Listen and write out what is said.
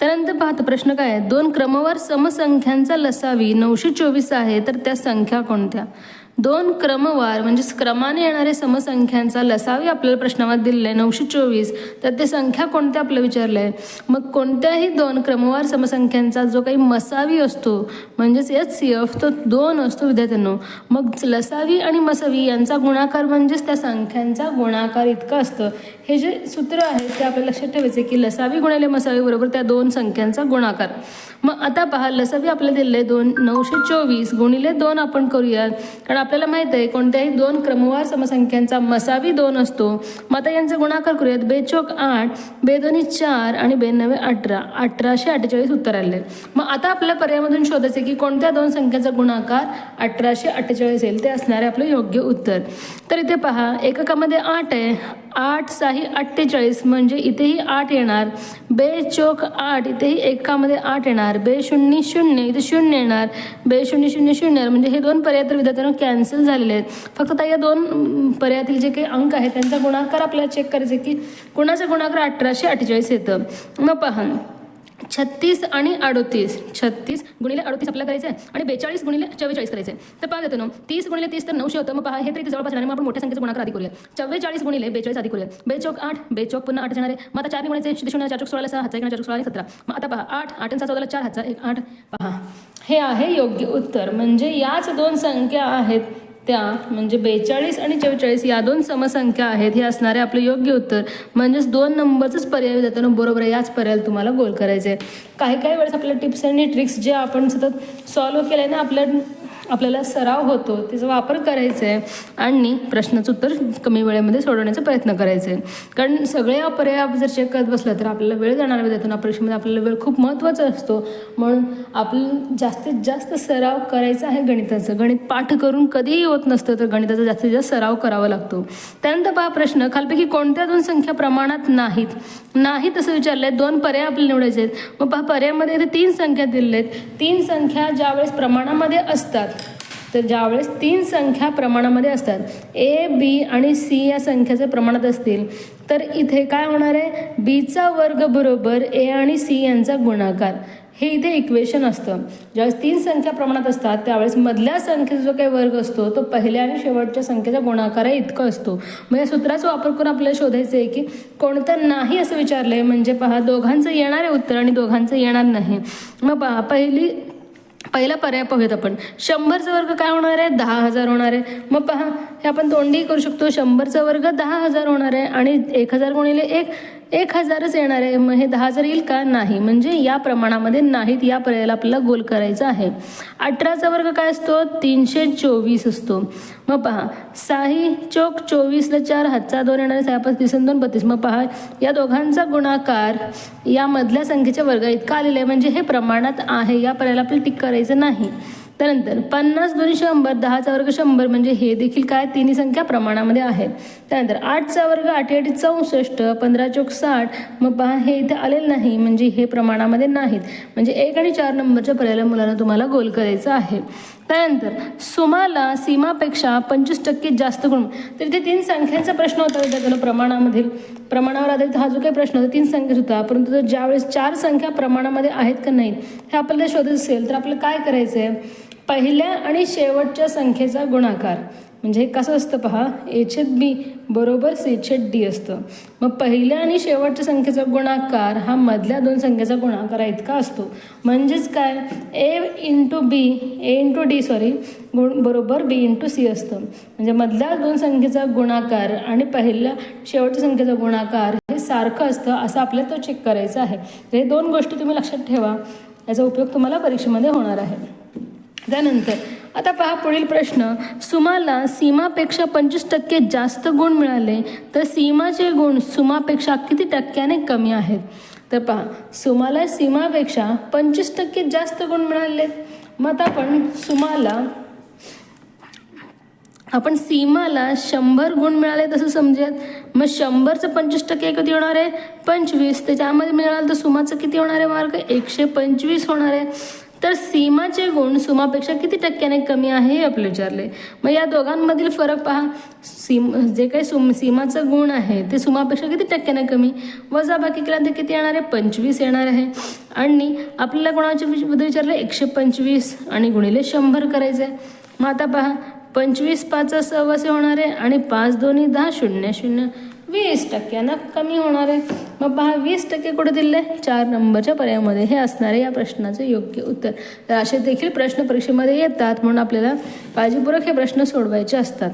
त्यानंतर पाहता प्रश्न काय आहे? दोन क्रमवार समसंख्यांचा लसावी नऊशे चोवीस आहे तर त्या संख्या कोणत्या? दोन क्रमवार म्हणजे क्रमाने येणारे समसंख्यांचा लसावी आपल्याला प्रश्नामध्ये दिलेला आहे नऊशे चोवीस. तर ते संख्या कोणत्या आपलं विचारलं आहे? मग कोणत्याही दोन क्रमवार समसंख्यांचा जो काही मसावी असतो म्हणजेच एच सी एफ तो दोन असतो विद्यार्थ्यांनो. मग लसावी आणि मसावी यांचा गुणाकार म्हणजेच त्या संख्यांचा गुणाकार इतकं असतं. हे जे सूत्र आहे ते आपल्याला लक्षात ठेवायचे की लसावी गुणाले मसावी बरोबर त्या दोन संख्यांचा गुणाकार. मग आता पहा लसावी आपल्याला दिलेलं आहे दोन नऊशे चोवीस गुणिले दोन आपण करूयात. कारण आपल्याला माहीत आहे कोणत्याही दोन क्रमवार समसंख्यांचा मसावी दोन असतो. मग आता यांचा गुणाकार करूयात. बेचोक आठ बेदोनी चार आणि बेनव्वे अठरा. अठराशे अठ्ठेचाळीस उत्तर आले मग आता आपल्या पर्यायामधून शोधायचे की कोणत्या दोन संख्यांचा गुणाकार अठराशे अठ्ठेचाळीस येईल. ते असणारे आपलं योग्य उत्तर. तर इथे पहा एककामध्ये आठ आहे. आठ साही अठ्ठेचाळीस म्हणजे इथेही आठ येणार. बे चोक आठ इथेही एकामध्ये आठ येणार. बे शून्य शून्य इथे शून्य येणार. बे शून्य शून्य शून्य म्हणजे हे दोन पर्याय तर विद्यार्थ्यांना कॅन्सल झालेले आहेत. फक्त आता या दोन पर्यायातील जे काही अंक आहेत त्यांचा गुणाकार आपल्याला चेक करायचे की कुणाचा गुणाकार अठराशे अठ्ठेचाळीस येतं. मग पहा. छत्तीस आणि अडोतीस. छत्तीस गुणिले अडोतीस आपल्याला करायचं आहे आणि बेचाळीस गुणिले चव्वेचाळीस करायचं आहे तर पहा देतो ना तीस गुणिले तीस तर नऊशे होतं. मग पहा हे तरी जवळपास येणार मग आपण मोठ्या संख्येचा गुणाकार आधी करूया चव्वेचाळीस गुणिले बेचाळीस आधी करूया बेचोक आठ बेचोक पुन्हा आठ जाणार आहे. मग आता चार गुणायचे शून्य चार चौक सोळाला सहा हजार चार चौक सोळा सतरा. मग आता पहा आठ आठ आणि सहा चौदाला चार हजार एक आठ. पहा हे आहे योग्य उत्तर. म्हणजे याच दोन संख्या आहेत. त्या म्हणजे बेचाळीस आणि चव्वेचाळीस या दोन समसंख्या आहेत हे असणारे आपलं योग्य उत्तर. म्हणजेच दोन नंबरचंच पर्याय देताना बरोबर आहे याच पर्यायाला तुम्हाला गोल करायचे आहे काही काही वेळेस आपल्या टिप्स आणि ट्रिक्स जे आपण सतत सॉल्व्ह केले ना आपल्या आपल्याला सराव होतो त्याचा वापर करायचा आहे आणि प्रश्नाचं उत्तर कमी वेळेमध्ये सोडवण्याचा प्रयत्न करायचा आहे कारण सगळे पर्याय आपण जर चेक करत बसलं तर आपल्याला वेळ जाणार विद्यार्थ्यांना परीक्षेमध्ये आपल्याला वेळ खूप महत्त्वाचा असतो. म्हणून आपलं जास्तीत जास्त सराव करायचा आहे गणिताचं. गणित पाठ करून कधीही होत नसतं तर गणिताचा जास्तीत जास्त सराव करावा लागतो. त्यानंतर पहा प्रश्न खालपैकी कोणत्या दोन संख्या प्रमाणात नाहीत? नाहीत असं विचारलं आहे दोन पर्याय आपल्याला निवडायचे आहेत मग पहा पर्यायामध्ये इथे तीन संख्या दिलेल्या आहेत. तीन संख्या ज्यावेळेस प्रमाणामध्ये असतात तर ज्यावेळेस तीन संख्या प्रमाणामध्ये असतात ए बी आणि सी या संख्याचे प्रमाणात असतील तर इथे काय होणार आहे? बीचा वर्ग बरोबर ए आणि सी यांचा गुणाकार. हे इथे इक्वेशन असतं. ज्यावेळेस तीन संख्या प्रमाणात असतात त्यावेळेस मधल्या संख्येचा जो काही वर्ग असतो तो पहिल्या आणि शेवटच्या संख्येचा गुणाकार आहे इतकं असतो. मग या सूत्राचा वापर करून आपल्याला शोधायचं आहे की कोणतं नाही असं विचारलं आहे म्हणजे पहा दोघांचं येणार आहे उत्तर आणि दोघांचं येणार नाही. मग पहा पहिली पहिला पर्याय पाहूयात आपण. शंभरचा वर्ग काय होणार आहे? दहा हजार होणार आहे. मग पहा हे आपण तोंडी करू शकतो. शंभरचा वर्ग दहा हजार होणार आहे आणि एक हजार गुणिले एक एक हजारच येणार आहे. मग हे दहा हजार येईल का? नाही. म्हणजे या प्रमाणामध्ये नाहीत. या पर्यायाला आपल्याला गोल करायचा आहे. अठराचा वर्ग काय असतो? तीनशे चोवीस असतो. मग पहा. साही चोक चोवीसला चार हातचा दोन येणारे सहा पाच दिसन दोन बत्तीस. मग पहा. या दोघांचा गुणाकार या मधल्या संख्येच्या वर्ग इतका आलेला आहे. म्हणजे हे प्रमाणात आहे. या पर्यायाला आपल्याला टिक करायचं नाही. त्यानंतर पन्नास दोन शंभर दहाचा वर्ग शंभर म्हणजे हे देखील काय? तिन्ही संख्या प्रमाणामध्ये आहेत. त्यानंतर आठचा वर्ग आठ आठ चौसष्ट पंधरा चौक साठ मग पहा हे इथे आलेलं नाही म्हणजे हे प्रमाणामध्ये नाहीत. म्हणजे एक आणि चार नंबरच्या पर्यायाला मुलांना तुम्हाला गोल करायचं आहे. त्यानंतर सुमाला सीमापेक्षा पंचवीस टक्के जास्त गुण. तर इथे तीन संख्यांचा प्रश्न होता विद्यार्थ्यांना प्रमाणामधील. प्रमाणावर आधारित हा जो काही प्रश्न होता तीन संख्येच होता परंतु जर ज्यावेळेस चार संख्या प्रमाणामध्ये आहेत का नाहीत हे आपल्याला शोधत असेल तर आपल्याला काय करायचं आहे पहिल्या आणि शेवटच्या संख्येचा गुणाकार. म्हणजे कसं असतं पहा? एछेद बी बरोबर सीछेद डी असतं. मग पहिल्या आणि शेवटच्या संख्येचा गुणाकार हा मधल्या दोन संख्येचा गुणाकार इतका असतो. म्हणजेच काय? A into B A into D sorry गुण बरोबर बी इंटू सी असतं. म्हणजे मधल्या दोन संख्येचा गुणाकार आणि पहिल्या शेवटच्या संख्येचा गुणाकार हे सारखं असतं असं आपल्याला तो चेक करायचा आहे. तर हे दोन गोष्टी तुम्ही लक्षात ठेवा. याचा उपयोग तुम्हाला परीक्षेमध्ये होणार आहे. त्यानंतर आता पहा पुढील प्रश्न. सुमाला सीमापेक्षा पंचवीस टक्के जास्त गुण मिळाले तर सीमाचे गुण सुमापेक्षा किती टक्क्याने कमी आहेत? तर पहा सुमाला सीमापेक्षा पंचवीस टक्के जास्त गुण मिळाले. मग आता आपण सुमाला आपण सीमाला शंभर गुण मिळाले तसं समजूयात. मग शंभरचं पंचवीस टक्के किती होणार आहे? पंचवीस. त्याच्यामध्ये मिळालं तर सुमाचं किती होणार आहे? मार्क एकशे पंचवीस होणार आहे. तर सीमाचे गुण सुमापेक्षा किती टक्क्याने कमी आहे हे आपले विचारले. मग या दोघांमधील फरक पहा. सीम जे काही सुम सीमाचं गुण आहे ते सुमापेक्षा किती टक्क्याने कमी? वजा बाकी केल्यानंतर किती येणार आहे? पंचवीस येणार आहे. आणि आपल्याला कोणाच्या बद्दल विचारलं? एकशे पंचवीस आणि गुणिले शंभर करायचं आहे मग आता पहा. पंचवीस पाच सव्वासे होणार आहे आणि पाच दोन्ही दहा शून्य शून्य. वीस टक्क्यानं कमी होणार आहे. मग पहा वीस टक्के कुठे दिले? चार नंबरच्या पर्यायामध्ये. हे असणारे या प्रश्नाचं योग्य उत्तर. तर असे देखील प्रश्न परीक्षेमध्ये येतात म्हणून आपल्याला काळजीपूर्वक हे प्रश्न सोडवायचे असतात.